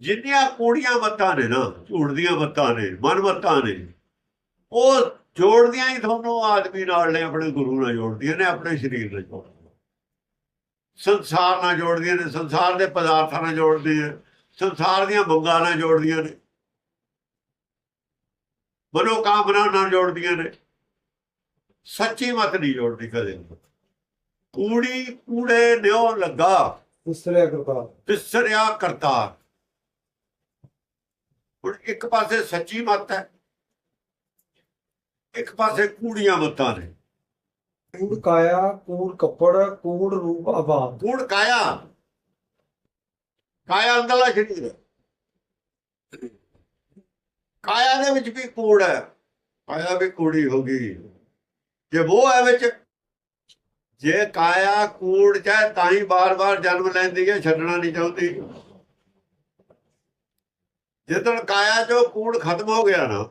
ਜਿੰਨੀਆਂ ਕੂੜੀਆਂ ਮੱਤਾਂ ਨੇ ਨਾ ਝੂਠ ਦੀਆਂ ਮੱਤਾਂ ਨੇ ਮਨ ਮੱਤਾਂ ਨੇ ਉਹ ਜੋੜਦੀਆਂ ਹੀ ਤੁਹਾਨੂੰ ਆਦਮੀ ਨਾਲ ਨੇ ਆਪਣੇ ਗੁਰੂ ਨਾਲ ਜੋੜਦੀਆਂ ਨੇ ਆਪਣੇ ਸਰੀਰ ਨਾਲ ਜੋੜਦੀਆਂ ਸੰਸਾਰ ਨਾਲ ਜੋੜਦੀਆਂ ਨੇ ਸੰਸਾਰ ਦੇ ਪਦਾਰਥਾਂ ਨਾਲ ਜੋੜਦੀਆਂ ਸੰਸਾਰ ਦੀਆਂ ਮੰਗਾਂ ਨਾਲ ਜੋੜਦੀਆਂ ਨੇ। ਮਨੋ ਕਾਮਨਾ ਨਾਲ ਜੋੜਦੀਆਂ ਨੇ। ਸੱਚੀ ਮਤ ਨਹੀਂ ਜੋੜਦੀ ਕਦੇ ਕੂੜੀ ਕੂੜੇ ਨਿਉ ਲੱਗਾ ਉਸਰਿਆ ਕਰਤਾ ਵਿਸਰਿਆ ਕਰਤਾਰ। ਹੁਣ ਇੱਕ ਪਾਸੇ ਸੱਚੀ ਮਤ ਹੈ ਇੱਕ ਪਾਸੇ ਕੂੜੀਆਂ ਮਤਾਂ ਨੇ। ਕੂੜ ਕਾਇਆ ਕੂੜ ਕੱਪੜ ਕੂੜ ਰੂਪ ਆਬਾਦ ਕੂੜ ਕਾਇਆ ਕਾਇਆ ਅੰਦਰਲਾ ਸ਼ਰੀਰ ਹੈ। ਕਾਇਆ ਦੇ ਵਿੱਚ ਵੀ ਕੂੜ ਹੈ ਕਾਇਆ ਵੀ ਕੂੜੀ ਹੋ ਗਈ। ਜੇ ਉਹ ਹੈ ਵਿੱਚ ਜੇ ਕਾਇਆ ਕੂੜ ਚਾਹੇ ਤਾਂ ਹੀ ਬਾਰ-ਬਾਰ ਜਨਮ ਲੈਂਦੀ ਹੈ ਛੱਡਣਾ ਨਹੀਂ ਚਾਹੁੰਦੀ। ਜਦੋਂ ਕਾਇਆ ਚੋਂ ਕੂੜ ਖਤਮ ਹੋ ਗਿਆ ਨਾ,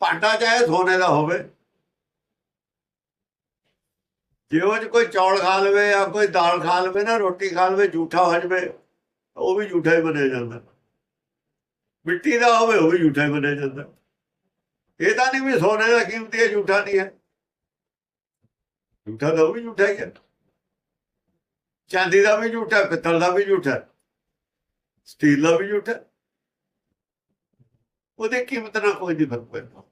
ਭਾਂਡਾ ਚਾਹੇ ਸੋਨੇ ਦਾ ਹੋਵੇ, ਜੇ ਉਹ 'ਚ ਕੋਈ ਚੌਲ ਖਾ ਲਵੇ ਜਾਂ ਕੋਈ ਦਾਲ ਖਾ ਲਵੇ ਨਾ, ਰੋਟੀ ਖਾ ਲਵੇ ਝੂਠਾ ਹੋ ਜਵੇ, ਉਹ ਵੀ ਝੂਠਾ ਹੀ ਬਣਿਆ ਜਾਂਦਾ। ਮਿੱਟੀ ਦਾ ਹੋਵੇ, ਉਹ ਵੀ ਝੂਠਾ ਹੀ ਬਣਿਆ ਜਾਂਦਾ। ਇਹ ਤਾਂ ਨਹੀਂ ਵੀ ਸੋਨੇ ਦਾ ਕੀਮਤੀ ਹੈ ਝੂਠਾ ਨਹੀਂ ਹੈ। ਝੂਠਾ ਤਾਂ ਉਹ ਵੀ ਝੂਠਾ ਹੀ ਹੈ। ਚਾਂਦੀ ਦਾ ਵੀ ਝੂਠਾ ਪਿੱਤਲ ਦਾ ਵੀ ਝੂਠਾ ਸਟੀਲ ਦਾ ਵੀ ਝੂਠਾ ਹੈ। ਉਹਦੀ ਕੀਮਤ ਨਾਲ ਕੋਈ ਨਹੀਂ ਫ਼ਰਕ ਪੈਂਦਾ।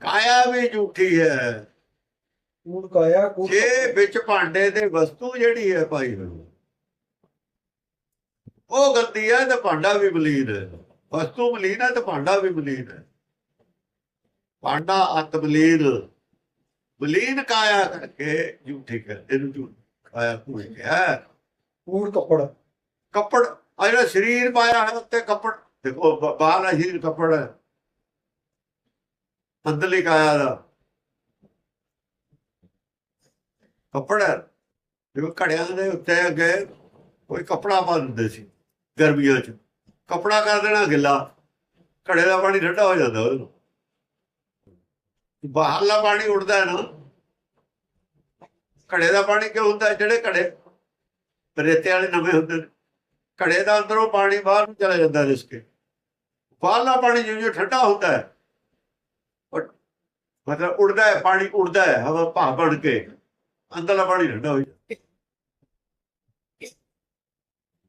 ਕਾਇਆ ਵੀ ਝੂਠੀ ਹੈ। ਕੂੜ ਕਾਇਆ ਕੂੜ ਜੇ ਵਿੱਚ ਭਾਂਡੇ ਦੇ ਵਸਤੂ ਜਿਹੜੀ ਹੈ ਹੋਈ ਉਹ ਗੰਦੀ ਹੈ ਤੇ ਭਾਂਡਾ ਵੀ ਮਲੀਨ ਹੈ। ਵਸਤੂ ਮਲੀਨ ਹੈ ਤੇ ਭਾਂਡਾ ਵੀ ਮਲੀਨ ਹੈ। ਭਾਂਡਾ ਅਤ ਮਲੀਨ। ਮਲੀਨ ਕਾਇਆ ਕਰਕੇ ਝੂਠੀ ਕਰ ਇਹਨੂੰ ਝੂਠ। ਕਾਇਆ ਕੋਈ ਹੈ। ਕੂੜ ਕੱਪੜ। ਕੱਪੜ ਆ ਜਿਹੜਾ ਸਰੀਰ ਪਾਇਆ ਹੈ ਉੱਤੇ ਕੱਪੜ, ਦੇਖੋ ਬਾਹਰਲਾ ਸਰੀਰ ਕੱਪੜ ਹੈ। ਅੰਦਰਲੀ ਕਾਇਆ ਦਾ। ਕੱਪੜ ਹੈ। ਦੇਖੋ, ਘੜਿਆਂ ਦੇ ਉੱਤੇ ਅੱਗੇ ਕੋਈ ਕੱਪੜਾ ਪਾ ਦਿੰਦੇ ਸੀ, ਗਰਮੀਆਂ 'ਚ। ਕੱਪੜਾ ਕਰ ਦੇਣਾ ਗਿੱਲਾ। ਘੜੇ ਦਾ ਪਾਣੀ ਠੰਡਾ ਹੋ ਜਾਂਦਾ ਉਹਨੂੰ। ਬਾਹਰਲਾ ਪਾਣੀ ਉੱਡਦਾ ਹੈ ਨਾ। ਘੜੇ ਦਾ ਪਾਣੀ ਕਿਉਂ ਹੁੰਦਾ? ਜਿਹੜੇ ਘੜੇ ਰੇਤੇ ਵਾਲੇ ਨਵੇਂ ਹੁੰਦੇ ਨੇ। ਘੜੇ ਦਾ ਅੰਦਰੋਂ ਪਾਣੀ ਬਾਹਰ ਨੂੰ ਚਲਾ ਜਾਂਦਾ ਰਿਸ ਕੇ। ਬਾਹਰਲਾ ਪਾਣੀ ਜਿਵੇਂ ਠੰਡਾ ਹੁੰਦਾ ਹੈ ਮਤਲਬ ਉੜਦਾ ਹੈ, ਪਾਣੀ ਉੜਦਾ ਹੈ, ਹਵਾ ਭਾਪ ਬਣ ਕੇ, ਅੰਦਰਲਾ ਪਾਣੀ ਠੰਡਾ ਹੋ ਜਾਂਦਾ।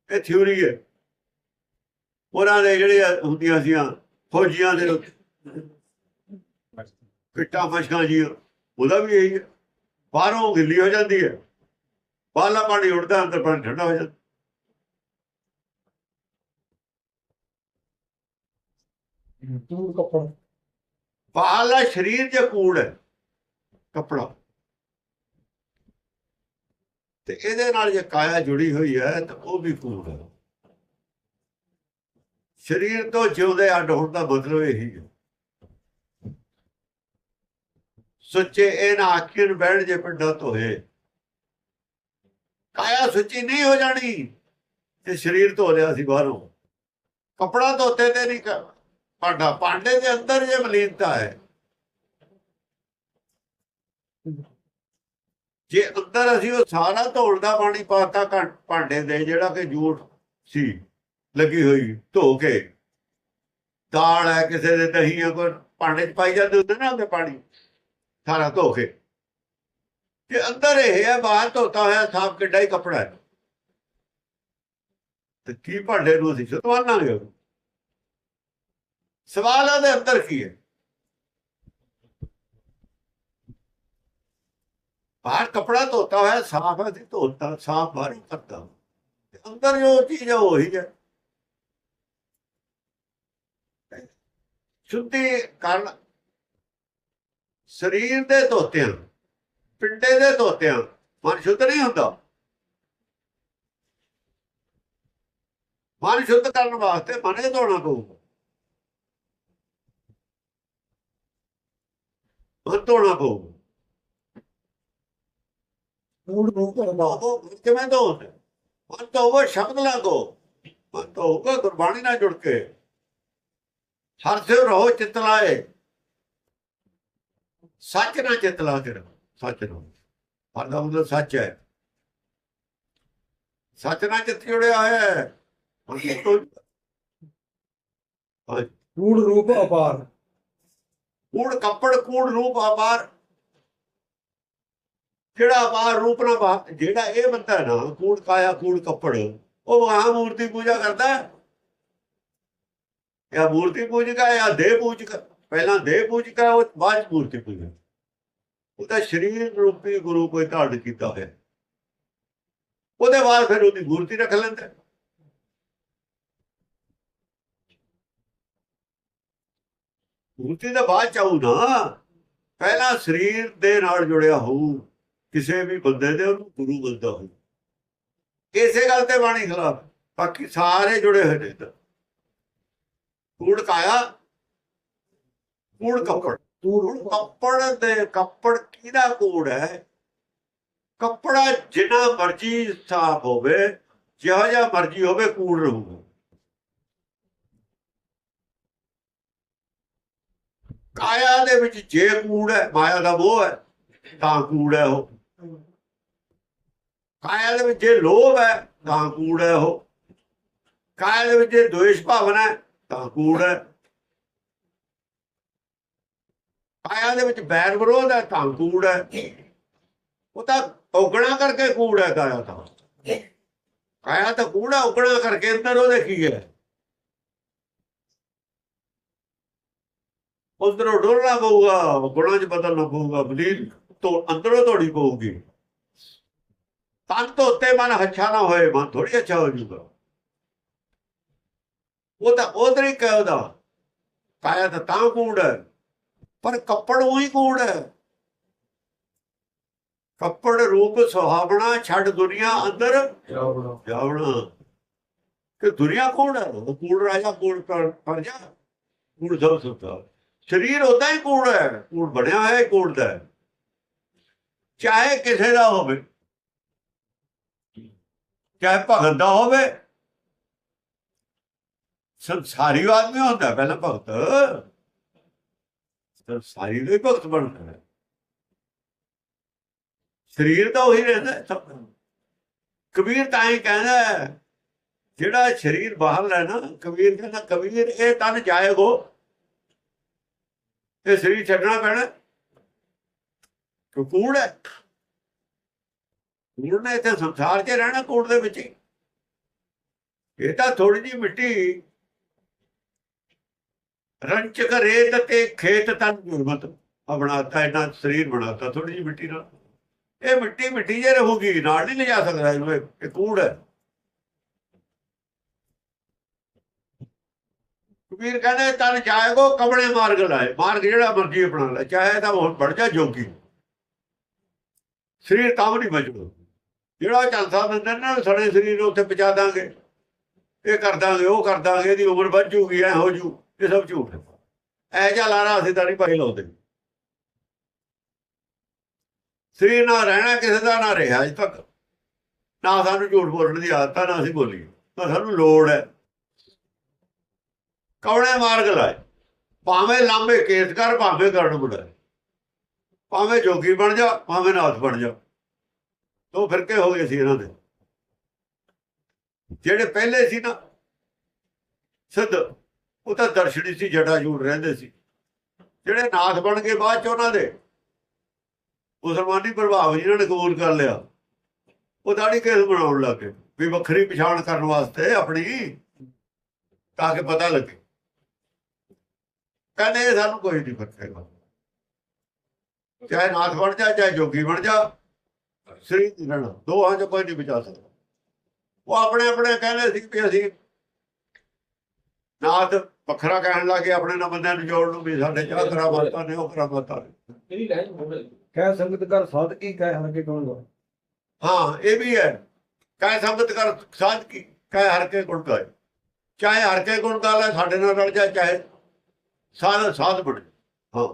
ਇਹ ਥਿਉਰੀ ਹੈ। ਉਹਨਾਂ ਦੇ ਜਿਹੜੇ ਹੁੰਦੀਆਂ ਸੀਆਂ, ਫੌਜੀਆਂ ਦੇ ਪਿੱਟਾਂ ਮਸ਼ਕਾਂ ਜੀ ਉਹਦਾ ਵੀ ਇਹੀ ਹੈ। ਬਾਹਰੋਂ ਗਿੱਲੀ ਹੋ ਜਾਂਦੀ ਹੈ। ਬਾਹਰਲਾ ਪਾਣੀ ਉੜਦਾ ਅੰਦਰ ਪਾਣੀ ਠੰਡਾ ਹੋ ਜਾਂਦਾ। ਕੂੜ ਕੱਪੜ ਬਾਹਰਲਾ ਸਰੀਰ ਜੇ ਕੂੜ ਹੈ, ਕੱਪੜਾ। ਤੇ ਇਹਦੇ ਨਾਲ ਜੇ ਕਾਇਆ ਜੁੜੀ ਹੋਈ ਹੈ, ਤਾਂ ਉਹ ਵੀ ਕੂੜ ਹੈ। ਸਰੀਰ ਤੋਂ ਜਿਉਂਦੇ ਅੱਡ ਹੋਣ ਦਾ ਮਤਲਬ ਇਹੀ ਹੈ। ਸੁੱਚੇ ਇਹ ਨਾ ਆਖਿਰ ਬੈਠ ਜੇ ਪਿੰਡਾਂ ਧੋਏ ਕਾਇਆ ਸੁੱਚੀ ਨਹੀਂ ਹੋ ਜਾਣੀ, ਤੇ ਸਰੀਰ ਧੋ ਲਿਆ ਸੀ ਬਾਹਰੋਂ। ਕਪੜਾ ਧੋਤੇ ਤੇ ਨਹੀਂ ਭਾਂਡਾ ਭਾਂਡੇ ਦੇ ਅੰਦਰ ਜੇ ਮਲੀਨਤਾ ਹੈ, ਜੇ ਅੰਦਰ ਅਸੀਂ ਉਹ ਸਾਰਾ ਧੋਣ ਦਾ ਪਾਣੀ ਪਾਤਾ ਭਾਂਡੇ ਦੇ, ਜਿਹੜਾ ਕਿ ਜੂਠ ਸੀ, ਲੱਗੀ ਹੋਈ, ਧੋ ਕੇ, ਦਾਲ ਹੈ ਕਿਸੇ ਦੇ, ਦਹੀਂ ਹੈ, ਕੋਈ ਭਾਂਡੇ 'ਚ ਪਾਈ ਜਾਂਦੇ ਹੁੰਦੇ ਨਾ ਉਹਦੇ ਪਾਣੀ, ਸਾਰਾ ਧੋ ਕੇ। ਜੇ ਅੰਦਰ ਇਹ ਹੈ, ਬਾਹਰ ਧੋਤਾ ਹੋਇਆ, ਸਾਫ਼ ਕਿੱਡਾ ਹੀ ਕੱਪੜਾ ਹੈ। ਤੇ ਕੀ ਭਾਂਡੇ ਨੂੰ ਅਸੀਂ ਸੁਤਵਾਨਾਂਗੇ ਸਵਾਲ ਉਹਦੇ ਅੰਦਰ ਕੀ ਹੈ? ਬਾਹਰ ਕਪੜਾ ਧੋਤਾ ਹੋਇਆ, ਸਾਫ਼ ਹੈ ਤੇ ਧੋਤਾ, ਸਾਫ਼ ਬਾਹਰ ਕਰਦਾ ਤੇ ਅੰਦਰ ਜੋ ਚੀਜ਼ ਹੈ, ਉਹੀ ਹੈ। ਸ਼ੁੱਧੀ ਕਰਨ, ਸਰੀਰ ਦੇ ਧੋਤਿਆਂ ਪਿੰਡੇ ਦੇ ਧੋਤਿਆਂ ਮਨ ਸ਼ੁੱਧ ਨਹੀਂ ਹੁੰਦਾ। ਮਨ ਸ਼ੁੱਧ ਕਰਨ ਵਾਸਤੇ ਮਨੇ ਧੋਣਾ ਪਊਗਾ। ਮਨ ਧੋਣਾ ਪਊਗਾ ਕੂੜ ਰੂਪ ਆਬਾਦ ਉਹ ਕਿਵੇਂ ਧੋਣਾ ਮਨ ਧੋਵੋ ਸ਼ਬਦ ਨਾਲ ਧੋ ਮਨ ਧੋਊਗਾ ਗੁਰਬਾਣੀ ਨਾਲ ਜੁੜ ਕੇ ਹਰ ਸੇ ਰਹੋ ਚਿਤ ਲਾਏ ਸੱਚ ਨਾਲ ਚਿਤ ਲਾ ਕੇ ਰਹੋ ਸੱਚ ਨਾਲ ਹਰ ਦਾ ਮਤਲਬ ਸੱਚ ਹੈ ਸੱਚ ਨਾਲ ਚਿੱਤ ਜੁੜਿਆ ਹੋਇਆ ਹੈ ਕੂੜ ਰੂਪ ਅਪਾਰ ਕੂੜ, ਕੱਪੜ, ਕੂੜ ਰੂਪ ਆਬਾਰ ਜਿਹੜਾ ਆਬਾਰ ਰੂਪ ਨਾ ਬਾ- ਜਿਹੜਾ ਇਹ ਬੰਦਾ ਨਾ, ਕੂੜ ਕਾਇਆ, ਕੂੜ ਕੱਪੜ, ਉਹ ਮਹਾ ਮੂਰਤੀ ਪੂਜਾ ਕਰਦਾ ਹੈ। ਜਾਂ ਮੂਰਤੀ ਪੂਜਕਾ ਜਾਂ ਦੇਹ ਪੂਜਕ ਪਹਿਲਾਂ ਦੇਹ ਪੂਜਕਾ ਉਹ ਬਾਅਦ 'ਚ ਮੂਰਤੀ ਪੂਜਾ ਉਹ ਤਾਂ ਸਰੀਰ ਰੂਪੀ ਗੁਰੂ ਕੋਈ ਧਾਰਨ ਕੀਤਾ ਹੋਇਆ। ਉਹਦੇ ਬਾਅਦ ਫਿਰ ਉਹਦੀ ਮੂਰਤੀ ਰੱਖ ਲੈਂਦਾ ਮੂਰਤੀ ਦਾ ਬਾਅਦ ਚ ਆਊ ਨਾ। ਪਹਿਲਾਂ ਸਰੀਰ ਦੇ ਨਾਲ ਜੁੜਿਆ ਹੋਊ ਕਿਸੇ ਵੀ ਬੰਦੇ ਦੇ ਉਹਨੂੰ ਗੁਰੂ ਬੰਦਾ ਹੋਊ। ਇਸੇ ਗੱਲ ਤੇ ਬਾਣੀ ਖਿਲਾਫ ਬਾਕੀ ਸਾਰੇ ਜੁੜੇ ਹੋਏ ਨੇ ਇੱਧਰ। ਕੂੜ ਕਾਇਆ ਕੂੜ ਕੱਪੜ। ਕੂੜ ਕੱਪੜ ਦੇ ਕੱਪੜ ਕਿਹਦਾ ਕੂੜ ਹੈ? ਕੱਪੜਾ ਜਿੰਨਾ ਮਰਜ਼ੀ ਸਾਫ਼ ਹੋਵੇ ਜਿਹੋ ਜਿਹਾ ਮਰਜ਼ੀ ਹੋਵੇ ਕੂੜ ਰਹੂਗਾ। ਕਾਇਆ ਦੇ ਵਿੱਚ ਜੇ ਕੂੜ ਹੈ, ਮਾਇਆ ਦਾ ਮੋਹ ਹੈ, ਤਾਂ ਕੂੜ ਹੈ ਉਹ। ਕਾਇਆ ਦੇ ਵਿੱਚ ਜੇ ਲੋਭ ਹੈ, ਤਾਂ ਕੂੜ ਹੈ ਉਹ। ਕਾਇਆ ਦੇ ਵਿੱਚ ਜੇ ਦੁਇਸ਼ ਭਾਵਨਾ ਹੈ, ਤਾਂ ਕੂੜ ਹੈ। ਕਾਇਆ ਦੇ ਵਿੱਚ ਬੈਰ ਵਿਰੋਧ ਹੈ, ਤਾਂ ਕੂੜ ਹੈ। ਉਹ ਤਾਂ ਔਗਣਾ ਕਰਕੇ ਕੂੜ ਹੈ ਕਾਇਆ ਤਾਂ। ਕਾਇਆ ਤਾਂ ਕੂੜਾ ਔਗਣਾ ਕਰਕੇ ਅੰਦਰ, ਉਹਦੇ ਕੀ ਹੈ? ਉਧਰੋਂ ਡੋਲਣਾ ਪਊਗਾ ਗੁਣਾਂ 'ਚ ਬਦਲਣਾ ਪਊਗਾ ਬਲੀਨ ਤੋਂ ਅੰਦਰੋਂ ਤੋੜੀ ਪਊਗੀ। ਤਨ ਤੋਂ ਉੱਤੇ ਮਨ ਹੱਛਾ ਨਾ ਹੋਏ ਮਨ ਥੋੜੀ ਅੱਛਾ ਹੋ ਜਾਊਗਾ। ਉਹ ਤਾਂ ਉਹ ਤਰੀਕਾ ਹੈ ਉਹਦਾ ਕਾਇਆ ਤਾਂ ਤਾਂ ਕੂੜ ਹੈ ਪਰ ਕੱਪੜ ਉਹੀ ਕੂੜ ਹੈ। ਕੱਪੜ ਰੂਪ ਸੁਹਾਵਣਾ ਛੱਡ ਦੁਨੀਆ ਅੰਦਰ ਜਾਵਣਾ। ਕਿ ਦੁਨੀਆ ਕੌਣ ਹੈ? ਉਹ ਕੂੜ ਰਾਜਾ ਕੂੜ ਪਰ- ਪਰਜਾ ਕੂੜ ਸਭ ਸੁਤਾ। ਸਰੀਰ ਉਦਾਂ ਹੀ ਕੂੜ ਹੈ, ਕੂੜ ਬਣਿਆ ਹੋਇਆ ਹੀ ਕੂੜ ਦਾ। ਹੈ। ਚਾਹੇ ਕਿਸੇ ਦਾ ਹੋਵੇ, ਚਾਹੇ ਭਗਤ ਦਾ ਹੋਵੇ, ਸੰਸਾਰੀ ਆਦਮੀ ਹੁੰਦਾ ਪਹਿਲਾਂ ਭਗਤ। ਸੰਸਾਰੀ ਦਾ ਭਗਤ ਬਣਦਾ ਹੈ। ਸਰੀਰ ਤਾਂ ਉਹੀ ਰਹਿੰਦਾ ਕਬੀਰ ਤਾਂ ਹੀ ਕਹਿੰਦਾ ਜਿਹੜਾ ਸਰੀਰ ਬਾਹਰ ਹੈ ਨਾ ਕਬੀਰ ਕਹਿੰਦਾ, ਕਬੀਰ, ਇਹ ਤਨ ਜਾਏਗੋ ਇਹ ਸਰੀਰ ਛੱਡਣਾ ਪੈਣਾ। ਕੂੜ ਹੈ। ਕੂੜ ਨੇ ਇੱਥੇ ਸੰਸਾਰ 'ਚ ਰਹਿਣਾ ਕੂੜ ਦੇ ਵਿੱਚ ਇਹ ਤਾਂ ਥੋੜੀ ਜਿਹੀ ਮਿੱਟੀ। ਰੰਚਕ ਰੇਤ ਤੇ ਖੇਤ ਤਨ ਗੁਰਮਤ ਬਣਾਤਾ ਇਹਨਾਂ ਸਰੀਰ ਬਣਾਤਾ ਥੋੜੀ ਜਿਹੀ ਮਿੱਟੀ ਨਾਲ। ਇਹ ਮਿੱਟੀ ਮਿੱਟੀ ਜੇ ਰਹੂਗੀ, ਨਾਲ ਨਹੀਂ ਲਿਜਾ ਸਕਦਾ ਇਹਨੂੰ ਇਹ ਕੂੜ ਹੈ। ਕਬੀਰ ਕਹਿੰਦੇ ਤਨ ਜਾਏਗੋ ਕਬੜੇ ਮਾਰਗ ਲਾਏ, ਮਾਰਗ ਜਿਹੜਾ ਮਰਜ਼ੀ ਆਪਣਾ ਲੈ, ਚਾਹੇ ਤਾਂ ਹੁਣ ਬੜ ਜਾ ਜੋਗੀ। ਸਰੀਰ ਤਾਂ ਵੀ ਨਹੀਂ ਬਚਦਾ ਜਿਹੜਾ ਚੱਲਦਾ ਦਿੰਦੇ ਨੇ ਸੜੇ ਸਰੀਰ ਨੂੰ ਉੱਥੇ ਪਹੁੰਚਾ ਦਾਂਗੇ। ਇਹ ਕਰ ਦਾਂਗੇ, ਉਹ ਕਰ ਦਾਂਗੇ, ਇਹਦੀ ਉਮਰ ਵੱਧ ਜੂਗੀ, ਐ ਹੋ ਜੂ, ਇਹ ਸਭ ਝੂਠ ਹੈ। ਐ ਜਾ ਲਾਣਾ ਅਸੀਂ ਤਾਂ ਨਹੀਂ ਭਾਈ ਲਾਉਂਦੇ। ਸਰੀਰ ਨਾਲ ਰਹਿਣਾ, ਕਿਸੇ ਦਾ ਨਾ ਰਿਹਾ ਅਜ ਤੱਕ। ਨਾ ਸਾਨੂੰ ਝੂਠ ਬੋਲਣ ਦੀ ਆਦਤ ਆ, ਨਾ ਅਸੀਂ ਬੋਲੀਏ। ਤਾਂ ਸਾਨੂੰ ਲੋੜ ਹੈ। ਕੌਣੇ ਮਾਰਗ ਲਾਏ। ਭਾਵੇਂ ਲਾਂਬੇ ਕੇਸ ਕਰ, ਭਾਵੇਂ ਕਰਨ ਬੁੜਾਏ ਭਾਵੇਂ ਜੋਗੀ ਬਣ ਜਾ, ਭਾਵੇਂ ਨਾਥ ਬਣ ਜਾ। ਦੋ ਫਿਰਕੇ ਹੋ ਗਏ ਸੀ ਇਹਨਾਂ ਦੇ। ਜਿਹੜੇ ਪਹਿਲੇ ਸੀ ਨਾ, ਸਿੱਧ, ਉਹ ਤਾਂ ਦਰਸ਼ਨੀ ਸੀ ਜਟਾ ਜੂੜ ਰਹਿੰਦੇ ਸੀ। ਜਿਹੜੇ ਨਾਥ ਬਣ ਗਏ ਬਾਅਦ ਚ ਉਹਨਾਂ ਦੇ, ਮੁਸਲਮਾਨੀ ਪ੍ਰਭਾਵ ਜਿਹਨਾਂ ਨੇ ਕਬੂਲ ਕਰ ਲਿਆ। ਉਹ ਦਾੜੀ ਕੇਸ ਬਣਾਉਣ ਲੱਗੇ ਵੀ ਵੱਖਰੀ ਪਛਾਣ ਕਰਨ ਵਾਸਤੇ ਆਪਣੀ, ਤਾਂ ਕਿ ਪਤਾ ਲੱਗੇ। ਕਹਿੰਦੇ ਇਹ ਸਾਨੂੰ ਕੋਈ ਨਹੀਂ ਫ਼ਰਕ ਹੈਗਾ। ਚਾਹੇ ਨਾਥ ਬਣ ਜਾ ਚਾਹੇ ਜੋਗੀ ਬਣ ਜਾ ਸ੍ਰੀ ਦੀ ਰਹਿਣਾ ਦੋਹਾਂ ਚ ਕੋਈ ਨਹੀਂ ਬਚਾ ਸਕਦਾ। ਉਹ ਆਪਣੇ ਆਪਣੇ ਕਹਿੰਦੇ ਸੀ ਵੀ ਅਸੀਂ ਨਾਥ ਵੱਖਰਾ ਕਹਿਣ ਲੱਗੇ ਆਪਣੇ ਨਾਲ ਬੰਦਿਆਂ ਨੂੰ ਜੋੜਨ ਨੂੰ ਵੀ ਸਾਡੇ ਚਾਹ ਕਰਾਮਾਤਾਂ ਨੇ ਉਹ ਕਰਾਮਾਤਾਂ ਨੇ। ਕਹਿ ਸੰਗਤ ਕਰ ਸਾਧਕੀ ਕਹਿ ਹਰ ਕੇ ਕੌਣ ਗਾ ਹਾਂ ਇਹ ਵੀ ਹੈ। ਕਾਇ ਸੰਗਤ ਕਰ ਸਾਧ ਕੀ ਕਾਇ ਹਰ ਕੇ ਗੁਣ ਗਾਏ। ਚਾਹੇ ਹਰ ਕੇ ਗੁਣ ਗਾ ਲੈ ਸਾਡੇ ਨਾਲ ਰਲ ਜਾ ਚਾਹੇ ਸਾਧ ਸਾਧ ਬਣ ਹਾਂ।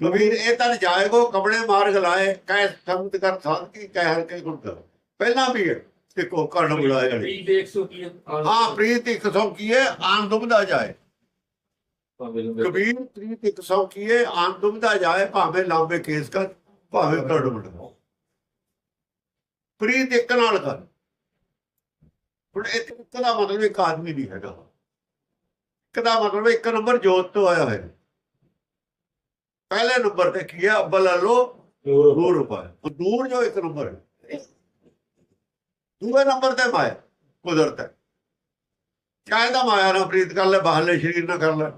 ਕਬੀਰ ਇਹ ਤਨ ਜਾਏਗੋ ਕਬੜੇ ਮਾਰਗ ਲਾਏ ਕਾਇ ਸੰਗਤ ਕਰ ਸਾਧ ਕੀ ਕਾਇ ਹਰ ਕੇ ਗੁਣ ਗਾ ਪਹਿਲਾਂ ਵੀ ਹੈ ਕਿ ਕੋ ਕਰਨ ਬੁਲਾਏ ਵਾਲੀ ਹਾਂ? ਪ੍ਰੀਤ ਇੱਕ ਸੌ ਕੀਏ ਆਨ ਦੁਬਦਾ ਜਾਏ। ਕਬੀਰ ਪ੍ਰੀਤ ਇੱਕ ਸੌ ਕੀਏ ਆਨ ਦੁਬਦਾ ਜਾਏ ਭਾਵੇਂ ਲਾਂਬੇ ਕੇਸ ਕਰ ਭਾਵੇਂ ਕਰਨ ਬੁਲਾਏ ਪ੍ਰੀਤ ਇੱਕ ਨਾਲ ਕਰ। ਹੁਣ ਇੱਕ ਦਾ ਮਤਲਬ ਇੱਕ ਆਦਮੀ ਨਹੀਂ ਹੈਗਾ। ਦਾ ਮਤਲਬ ਇੱਕ ਨੰਬਰ ਜੋਤ ਤੋਂ ਆਇਆ ਹੈ ਪਹਿਲੇ ਨੰਬਰ ਤੇ ਕੀ ਹੈ ਅੱਬਲ ਲੋ ਨੂਰ ਉਹ ਨੂਰ ਜੋ ਇੱਕ ਨੰਬਰ ਹੈ। ਦੂਏ ਨੰਬਰ ਤੇ ਮਾਇਆ ਕੁਦਰਤ ਹੈ। ਚਾਹੇ ਤਾਂ ਮਾਇਆ ਨਾਲ ਪ੍ਰੀਤ ਕਰ ਲੈ ਬਾਹਰਲੇ ਸ਼ਰੀਰ ਨਾਲ ਕਰ ਲੈ।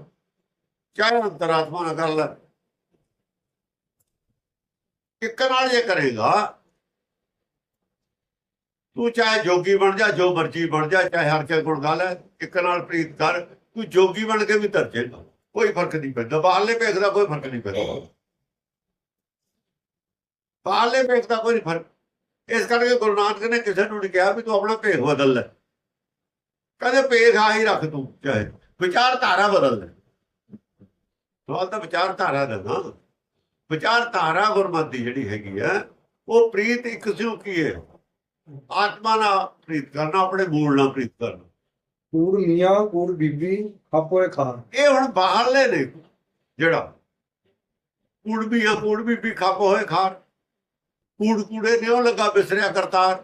ਚਾਹੇ ਅੰਤਰਾਤਮਾ ਨਾਲ ਕਰ ਲੈ। ਇੱਕ ਨਾਲ ਜੇ ਕਰੇਗਾ ਤੂੰ ਚਾਹੇ ਜੋਗੀ ਬਣ ਜਾ ਜੋ ਮਰਜ਼ੀ ਬਣ ਜਾ ਚਾਹੇ ਹਰ ਕੇ ਗੁਣ ਗਾ ਲੈ ਇੱਕ ਨਾਲ ਪ੍ਰੀਤ ਕਰ। ਤੂੰ ਜੋਗੀ ਬਣ ਕੇ ਵੀ ਤਰ ਜਾਏਗਾ ਕੋਈ ਫ਼ਰਕ ਨਹੀਂ ਪੈਂਦਾ। ਬਾਹਰਲੇ ਭੇਖ ਦਾ ਕੋਈ ਫ਼ਰਕ ਨਹੀਂ ਪੈਂਦਾ। ਬਾਹਰਲੇ ਭੇਖ ਦਾ ਕੋਈ ਨਹੀਂ ਫ਼ਰਕ। ਇਸ ਕਰਕੇ ਗੁਰੂ ਨਾਨਕ ਨੇ ਕਿਸੇ ਨੂੰ ਨਹੀਂ ਕਿਹਾ ਵੀ ਤੂੰ ਆਪਣਾ ਭੇਖ ਬਦਲ ਲੈ। ਕਦੇ ਭੇਖ ਆ ਹੀ ਰੱਖ ਤੂੰ, ਚਾਹੇ ਵਿਚਾਰਧਾਰਾ ਬਦਲ ਲੈ। ਸਵਾਲ ਤਾਂ ਵਿਚਾਰਧਾਰਾ ਦਾ ਨਾ। ਵਿਚਾਰ ਗੁਰਮਤਿ ਦੀ ਜਿਹੜੀ ਹੈਗੀ ਹੈ ਉਹ ਪ੍ਰੀਤ ਇੱਕ ਸਿਉ ਕੀ ਹੈ? ਆਤਮਾ ਨਾਲ ਪ੍ਰੀਤ ਕਰਨਾ, ਆਪਣੇ ਮੂਲ ਨਾਲ ਪ੍ਰੀਤ ਕਰਨਾ। ਕੂੜ ਮੀਆਂ, ਕੂੜ ਬੀਬੀ ਆਪੋਏ ਖਾਨ। ਇਹ ਹੁਣ ਬਾਹਰਲੇ ਨੇ ਜਿਹੜਾ। ਕੂੜ ਵੀ ਕੂੜ ਵੀ ਵੀ ਖੱਪ ਹੋਏ ਖਾਰ ਕੂੜ ਕੂੜੇ ਨੇ ਉਹ ਲੱਗਾ ਬਿਸਰਿਆ ਕਰਤਾਰ।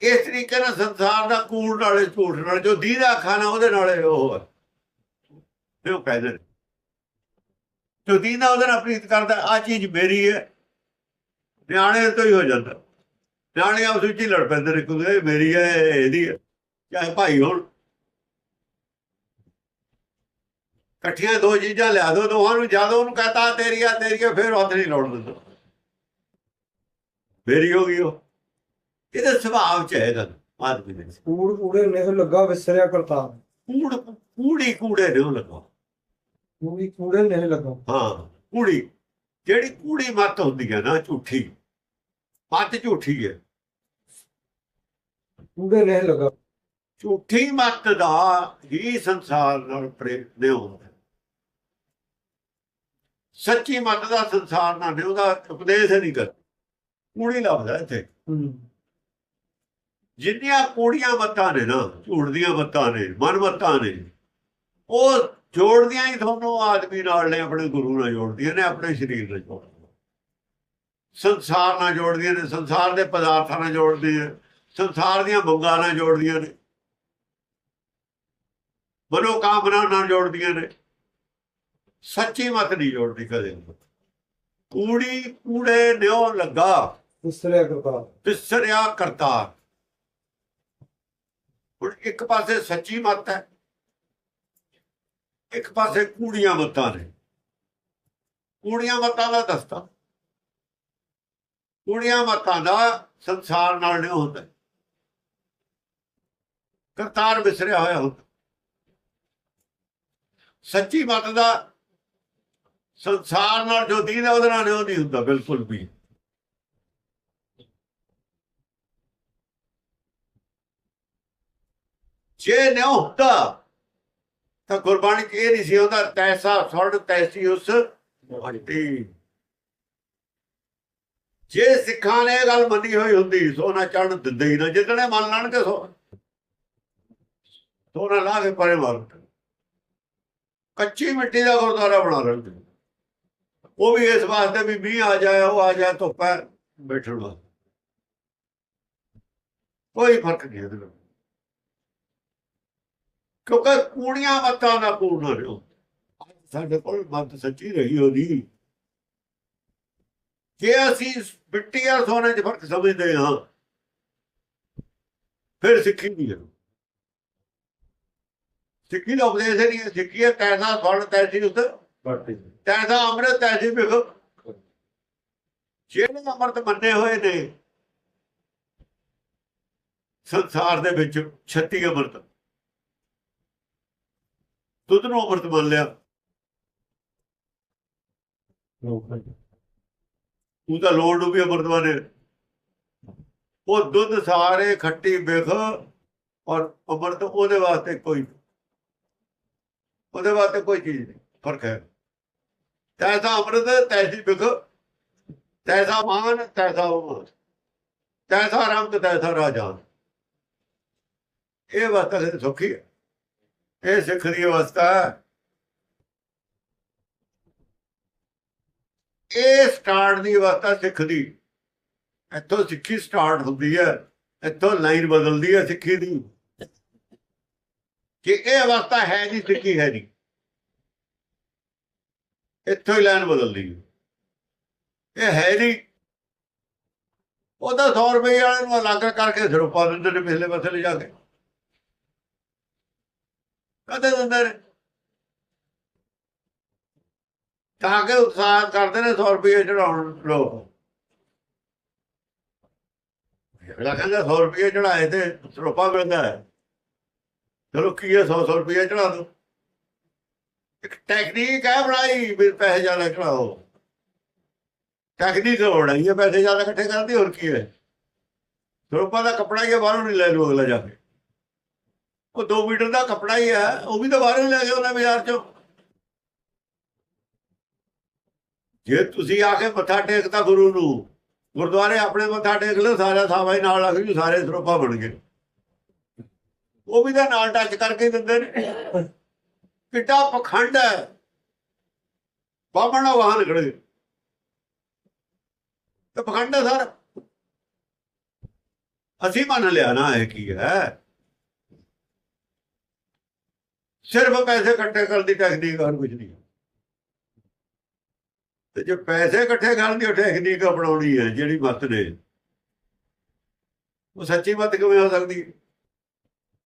ਇਸ ਤਰੀਕੇ ਨਾਲ ਸੰਸਾਰ ਦਾ ਕੂੜ ਨਾਲੇ ਝੂਠ ਨਾਲ, ਜੋ ਦੀਦਾ ਖਾਣਾ ਉਹਦੇ ਨਾਲੇ ਉਹ ਹੈ। ਉਹ ਕਹਿੰਦੇ ਨੇ ਜੋ ਦੀਨਾ ਉਹਦੇ ਨਾਲ ਪ੍ਰੀਤ ਕਰਦਾ ਆ ਚੀਜ਼ ਮੇਰੀ ਹੈ। ਨਿਆਣੇ ਤੋਂ ਹੀ ਹੋ ਜਾਂਦਾ। ਨਿਆਣੇ ਆਪਸ ਵਿੱਚ ਹੀ ਲੜ ਪੈਂਦੇ ਨੇ, ਕਿਉਂਕਿ ਇਹ ਮੇਰੀ ਹੈ ਇਹਦੀ ਹੈ। ਚਾਹੇ ਭਾਈ ਹੋਣ। ਇਕੱਠੀਆਂ ਦੋ ਚੀਜ਼ਾਂ ਲਿਆ ਦੋ ਦੋਹਾਂ ਨੂੰ ਜਦੋਂ ਉਹਨੂੰ ਕਹਤਾ ਤੇਰੀ ਆ ਤੇਰੀ ਆ ਫਿਰ ਹੱਥ ਨਹੀਂ ਲਾਉਣ ਦਿੰਦਾ। ਮੇਰੀ ਹੋ ਗਈ ਉਹ। ਇਹਦੇ ਸੁਭਾਅ ਚ ਹੈ ਗੱਲ ਆਦਮੀ ਦੇ। ਕੂੜ ਕੂੜੇ ਨੇ ਲੱਗਾ ਵਿਸਰਿਆ ਕਰਤਾ ਕੂੜ ਕੂੜੀ ਕੂੜੇ ਨੇ ਲੱਗਾ। ਕੂੜੀ ਕੂੜੇ ਨੇ ਲੱਗਾ। ਹਾਂ ਕੂੜੀ। ਜਿਹੜੀ ਕੂੜੀ ਮੱਤ ਹੁੰਦੀ ਹੈ ਨਾ ਝੂਠੀ। ਮੱਤ ਝੂਠੀ ਹੈ ਕੂੜੇ ਨੇ ਲੱਗਾ। ਝੂਠੀ ਮੱਤ ਦਾ ਹੀ ਸੰਸਾਰ ਨਾਲ ਪ੍ਰੇਮ ਨੇ ਹੁੰਦਾ। ਸੱਚੀ ਮੱਤ ਦਾ ਸੰਸਾਰ ਨਾਲ ਨਹੀਂ ਉਹਦਾ ਉਪਦੇਸ਼ ਨਹੀਂ ਕਰ ਕੂੜੀ ਲੱਭਦਾ ਇੱਥੇ। ਜਿੰਨੀਆਂ ਕੂੜੀਆਂ ਮੱਤਾਂ ਨੇ ਨਾ ਝੂਠ ਦੀਆਂ ਮੱਤਾਂ ਨੇ ਮਨ ਮੱਤਾਂ ਨੇ ਉਹ ਜੋੜਦੀਆਂ ਹੀ ਤੁਹਾਨੂੰ ਆਦਮੀ ਨਾਲ ਨੇ ਆਪਣੇ ਗੁਰੂ ਨਾਲ ਜੋੜਦੀਆਂ ਨੇ ਆਪਣੇ ਸਰੀਰ ਨਾਲ ਜੋੜਦੀਆਂ ਸੰਸਾਰ ਨਾਲ ਜੋੜਦੀਆਂ ਨੇ ਸੰਸਾਰ ਦੇ ਪਦਾਰਥਾਂ ਨਾਲ ਜੋੜਦੀਆਂ ਸੰਸਾਰ ਦੀਆਂ ਮੰਗਾਂ ਨਾਲ ਜੋੜਦੀਆਂ ਨੇ। ਮਨੋ ਕਾਮਨਾ ਨਾਲ ਜੋੜਦੀਆਂ ਨੇ। ਸੱਚੀ ਮਤ ਨਹੀਂ ਜੋੜਦੀ ਕਦੇ ਕੂੜੀ ਕੂੜੇ ਨਿਉ ਲੱਗਾ। ਵਿਸਰਿਆ ਕਰਤਾ ਵਿਸਰਿਆ ਕਰਤਾਰ। ਹੁਣ ਇੱਕ ਪਾਸੇ ਸੱਚੀ ਮੱਤ ਹੈ। ਇੱਕ ਪਾਸੇ ਕੂੜੀਆਂ ਮੱਤਾਂ ਨੇ। ਕੂੜੀਆਂ ਮੱਤਾਂ ਦਾ ਦਸਤਾ। ਕੂੜੀਆਂ ਮੱਤਾਂ ਦਾ ਸੰਸਾਰ ਨਾਲ ਨਹੀਂ ਹੁੰਦਾ। ਕਰਤਾਰ ਵਿਸਰਿਆ ਹੋਇਆ ਹੁੰਦਾ। ਸੱਚੀ ਮਤ ਦਾ ਸੰਸਾਰ ਨਾਲ ਜੋ ਦੀਨ ਹੈ, ਉਹਦੇ ਨਾਲ ਨਹੀਂ ਨਹੀਂ ਹੁੰਦਾ, ਬਿਲਕੁਲ ਵੀ। ਜੇ ਨਾ ਹੁੰਦਾ, ਤਾਂ ਗੁਰਬਾਣੀ ਚ ਇਹ ਨਹੀਂ ਸੀ ਹੁੰਦਾ, ਤੈਸਾ ਸੁਣ, ਤੈਸੀ ਉਸ ਹੱਟੀ ਜੇ ਸਿੱਖਾਂ ਨੇ ਇਹ ਗੱਲ ਮੰਨੀ ਹੋਈ ਹੁੰਦੀ, ਸੋਨਾ ਚੜਨ ਦਿੰਦੇ ਹੀ ਨਾ ਜਿੱਦਣੇ ਮੰਨ ਲੈਣਗੇ ਸੋ ਸੋਨਾ ਲਾ ਕੇ ਪਰੇ ਮਾਰ ਕੱਚੀ ਮਿੱਟੀ ਦਾ ਗੁਰਦੁਆਰਾ ਬਣਾ ਲੈਣਗੇ ਉਹ ਵੀ ਇਸ ਵਾਸਤੇ ਵੀ ਮੀਂਹ ਆ ਜਾਏ, ਉਹ ਆ ਜਾਏ, ਧੁੱਪ ਬੈਠਣ ਵਾਸਤੇ। ਕੋਈ ਫ਼ਰਕ ਨਹੀਂ ਇਹਦੇ ਵਿੱਚ ਕਿਉਂਕਿ ਕੂੜੀਆਂ ਮੱਤਾਂ ਦਾ ਕੂੜ ਨਾ ਰਿਓ ਸਾਡੇ ਕੋਲ ਮੱਤ ਸੱਚੀ ਰਹੀ ਉਹਦੀ। ਜੇ ਅਸੀਂ ਮਿੱਟੀ ਔਰ ਸੋਨੇ 'ਚ ਫ਼ਰਕ ਸਮਝਦੇ ਹਾਂ, ਫਿਰ ਸਿੱਖੀ ਨਹੀਂ ਹੈ। ਸਿੱਖੀ ਦਾ ਉਪਦੇਸ਼ ਨਹੀਂ ਹੈ ਸਿੱਖੀ ਹੈ ਤੈਸਾ ਫਲ ਤੈਸੀ ਉਸ ਤੈਸਾ ਅੰਮ੍ਰਿਤ ਤੈਸੀ ਬਿਖ ਜਿਹੜੇ ਅੰਮ੍ਰਿਤ ਮੰਨੇ ਹੋਏ ਨੇ ਸੰਸਾਰ ਦੇ ਵਿੱਚ 36 ਅੰਮ੍ਰਿਤ। ਦੁੱਧ ਨੂੰ ਅੰਮ੍ਰਿਤ ਮੰਨ ਲਿਆ। ਉਹਦਾ ਲੋੜ ਨੂੰ ਵੀ ਅੰਮ੍ਰਿਤ ਮੰਨੇ। ਉਹ ਦੁੱਧ ਸਾਰੇ ਖੱਟੀ ਬਿਖ ਔਰ ਅੰਮ੍ਰਿਤ ਉਹਦੇ ਵਾਸਤੇ ਕੋਈ ਉਹਦੇ ਵਾਸਤੇ ਕੋਈ ਚੀਜ਼ ਨਹੀਂ, ਫ਼ਰਕ ਹੈ। ਤੈਸਾ ਅੰਮ੍ਰਿਤ, ਤੈਸੀ ਵਿਖ ਤੈਸਾ ਮਾਨ, ਤੈਸਾ ਉਹ ਤੈਸਾ ਰੰਗ, ਤੈਸਾ ਰਾਜਾ। ਇਹ ਅਵਸਥਾ ਤੇ ਸੁਖੀ ਹੈ। ਇਹ ਸਿੱਖ ਦੀ ਅਵਸਥਾ ਹੈ। ਇਹ ਸਟਾਰਟ ਦੀ ਅਵਸਥਾ ਸਿੱਖ ਦੀ। ਇੱਥੋਂ ਸਿੱਖੀ ਸਟਾਰਟ ਹੁੰਦੀ ਹੈ। ਇੱਥੋਂ ਲਾਈਨ ਬਦਲਦੀ ਹੈ ਸਿੱਖੀ ਦੀ। ਕਿ ਇਹ ਅਵਸਥਾ ਹੈ ਨਹੀਂ ਸਿੱਖੀ ਹੈ ਨਹੀਂ ਇੱਥੋਂ ਹੀ ਲਾਈਨ ਬਦਲਦੀ ਹੈ ਇਹ ਹੈ ਨਹੀਂ ਉਹਦਾ 100 ਰੁਪਏ ਵਾਲੇ ਨੂੰ ਅਲੱਗ ਕਰਕੇ ਸਰੂਪਾ ਦਿੰਦੇ ਨੇ ਪਿਛਲੇ ਪਾਸੇ ਲੈ ਜਾ ਕੇ। ਕਦੇ ਦਿੰਦੇ ਨੇ? ਤਾਂ ਕਿ ਉਤਸ਼ਾਹ ਕਰਦੇ ਨੇ 100 ਰੁਪਏ ਚੜਾਉਣ ਲੋਕ। ਅਗਲਾ ਕਹਿੰਦਾ 100 ਰੁਪਏ ਚੜਾਏ ਤੇ ਸਰੋਪਾ ਮਿਲਦਾ ਹੈ। ਚਲੋ ਕੀ ਹੈ 100 100 ਰੁਪਏ ਚੜਾ ਦੋ ਇੱਕ ਟੈਕਨੀਕ ਹੈ ਬਣਾਈ ਵੀ ਪੈਸੇ ਜ਼ਿਆਦਾ ਚੜਾਓ ਟੈਕਨੀਕ ਬਣਾਈ ਹੈ ਪੈਸੇ ਜ਼ਿਆਦਾ ਇਕੱਠੇ ਕਰਦੀ ਹੋਰ ਕੀ ਹੈ। ਸਰੂਪਾ ਦਾ ਕੱਪੜਾ ਹੀ ਹੈ, ਬਾਹਰੋਂ ਨਹੀਂ ਲੈ ਲੂ ਅਗਲਾ ਜਾ ਕੇ। ਉਹ 2 ਮੀਟਰ ਦਾ ਕੱਪੜਾ ਹੀ ਹੈ ਉਹ ਵੀ ਤਾਂ ਬਾਹਰੋਂ ਹੀ ਲੈ ਕੇ ਉਹਨੇ ਬਾਜ਼ਾਰ ਚੋਂ। ਜੇ ਤੁਸੀਂ ਆ ਕੇ ਮੱਥਾ ਟੇਕਤਾ ਗੁਰੂ ਨੂੰ ਗੁਰਦੁਆਰੇ ਆਪਣੇ ਮੱਥਾ ਟੇਕ ਲਓ ਸਾਰਾ ਸਾਵਾ ਹੀ ਨਾਲ ਲੱਗ ਜੂ ਸਾਰੇ ਸਰੋਪਾ ਬਣ ਗਏ। ਉਹ ਵੀ ਤਾਂ ਨਾਲ ਟੱਚ ਕਰਕੇ ਦਿੰਦੇ ਨੇ। ਕਿੱਡਾ ਪਖੰਡ ਹੈ। ਬਾਬਣਾ ਵਾਹਨ ਖੜੇ। ਤੇ ਪਖੰਡ ਹੈ ਸਰ। ਅਸੀਂ ਮੰਨ ਲਿਆ ਨਾ ਇਹ ਕੀ ਹੈ। ਸਿਰਫ ਪੈਸੇ ਇਕੱਠੇ ਕਰਨ ਦੀ ਟੈਕਨੀਕ ਹੋਰ ਕੁਝ ਨਹੀਂ। ਤੇ ਜੇ ਪੈਸੇ ਇਕੱਠੇ ਕਰਨ ਦੀ ਉਹ ਟੈਕਨੀਕ ਅਪਣਾਉਣੀ ਹੈ, ਜਿਹੜੀ ਮਤ ਨੇ। ਉਹ ਸੱਚੀ ਮਤ ਕਿਵੇਂ ਹੋ ਸਕਦੀ ਹੈ?